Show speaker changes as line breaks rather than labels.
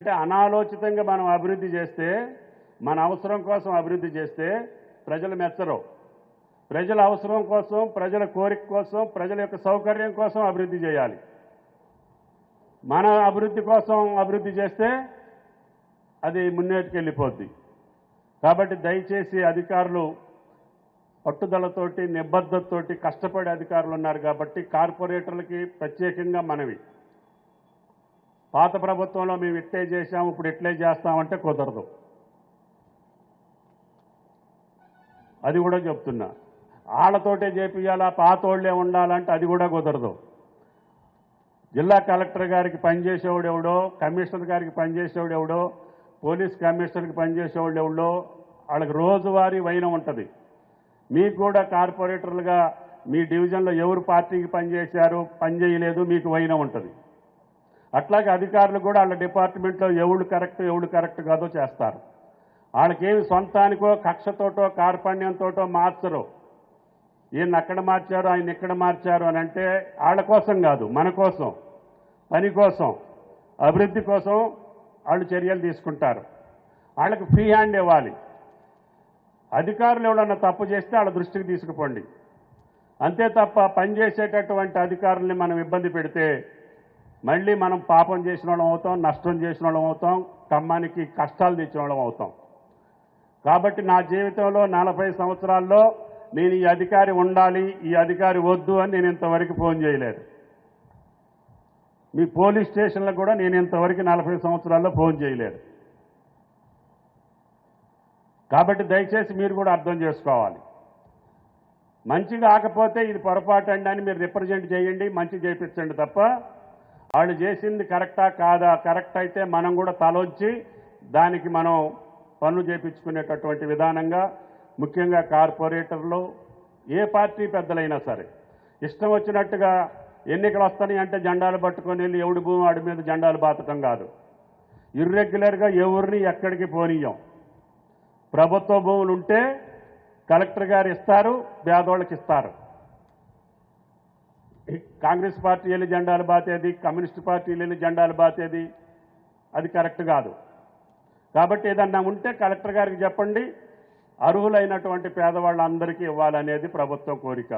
అంటే అనాలోచితంగా మనం అభివృద్ధి చేస్తే మన అవసరం కోసం అభివృద్ధి చేస్తే ప్రజలు మెచ్చరు. ప్రజల అవసరం కోసం ప్రజల కోరిక కోసం ప్రజల యొక్క సౌకర్యం కోసం అభివృద్ధి చేయాలి. మన అభివృద్ధి కోసం అభివృద్ధి చేస్తే అది మున్నేటికెళ్ళిపోద్ది కాబట్టి దయచేసి అధికారులు పట్టుదలతోటి నిబద్ధతతోటి కష్టపడే అధికారులు ఉన్నారు కాబట్టి కార్పొరేటర్లకి ప్రత్యేకంగా మనవి. పాత ప్రభుత్వంలో మేము ఇట్లే చేసాము ఇప్పుడు ఇట్లే చేస్తామంటే కుదరదు. అది కూడా చెప్తున్నా. వాళ్ళతోటే చేపియాలా పాతోళ్ళే ఉండాలంటే అది కూడా కుదరదు. జిల్లా కలెక్టర్ గారికి పనిచేసేవాడు ఎవడో కమిషనర్ గారికి పనిచేసేవాడు ఎవడో పోలీస్ కమిషనర్కి పనిచేసేవాడు ఎవడో వాళ్ళకి రోజువారీ వైనం ఉంటుంది. మీకు కూడా కార్పొరేటర్లుగా మీ డివిజన్లో ఎవరు పార్టీకి పనిచేశారు పనిచేయలేదు మీకు వైనం ఉంటుంది. అట్లాగే అధికారులు కూడా వాళ్ళ డిపార్ట్మెంట్లో ఎవడు కరెక్ట్ ఎవడు కరెక్ట్ కాదో చేస్తారు. వాళ్ళకేమి సొంతానికో కక్షతోటో కార్పణ్యంతోటో మార్చరు. ఈయన అక్కడ మార్చారు ఆయన ఇక్కడ మార్చారు అని అంటే వాళ్ళ కోసం కాదు మన కోసం పని కోసం అభివృద్ధి కోసం వాళ్ళు చర్యలు తీసుకుంటారు. వాళ్ళకి ఫ్రీ హ్యాండ్ ఇవ్వాలి. అధికారులు ఎవడన్నా తప్పు చేస్తే వాళ్ళ దృష్టికి తీసుకుపోండి. అంతే తప్ప పనిచేసేటటువంటి అధికారుల్ని మనం ఇబ్బంది పెడితే మళ్ళీ మనం పాపం చేసిన వాళ్ళం అవుతాం నష్టం చేసిన వాళ్ళం అవుతాం కమ్మానికి కష్టాలు తెచ్చిన వాళ్ళం అవుతాం. కాబట్టి నా జీవితంలో నలభై సంవత్సరాల్లో నేను ఈ అధికారి ఉండాలి ఈ అధికారి వద్దు అని నేను ఇంతవరకు ఫోన్ చేయలేదు. మీ పోలీస్ స్టేషన్లకు కూడా నేను ఇంతవరకు నలభై సంవత్సరాల్లో ఫోన్ చేయలేదు. కాబట్టి దయచేసి మీరు కూడా అర్థం చేసుకోవాలి. మంచి కాకపోతే ఇది పొరపాటు అండి అని మీరు రిప్రజెంట్ చేయండి మంచి చేయించండి తప్ప వాళ్ళు చేసింది కరెక్టా కాదా? కరెక్ట్ అయితే మనం కూడా తలొచ్చి దానికి మనం పనులు చేయించుకునేటటువంటి విధానంగా ముఖ్యంగా కార్పొరేటర్లు ఏ పార్టీ పెద్దలైనా సరే. ఇష్టం వచ్చినట్టుగా ఎన్నికలు వస్తాయి అంటే జెండాలు పట్టుకొని వెళ్ళి ఎవడి భూమి వాడి మీద జెండాలు బాతటం కాదు. ఇర్రెగ్యులర్గా ఎవరిని ఎక్కడికి పోనీయం. ప్రభుత్వ భూములు ఉంటే కలెక్టర్ గారు ఇస్తారు పేదోళ్ళకి ఇస్తారు. కాంగ్రెస్ పార్టీ వెళ్ళి జెండాలు బాతేది కమ్యూనిస్ట్ పార్టీలు వెళ్ళి జెండాలు బాతేది అది కరెక్ట్ కాదు. కాబట్టి ఏదన్నా ఉంటే కలెక్టర్ గారికి చెప్పండి అర్హులైనటువంటి పేదవాళ్ళందరికీ ఇవ్వాలనేది ప్రభుత్వం కోరిక.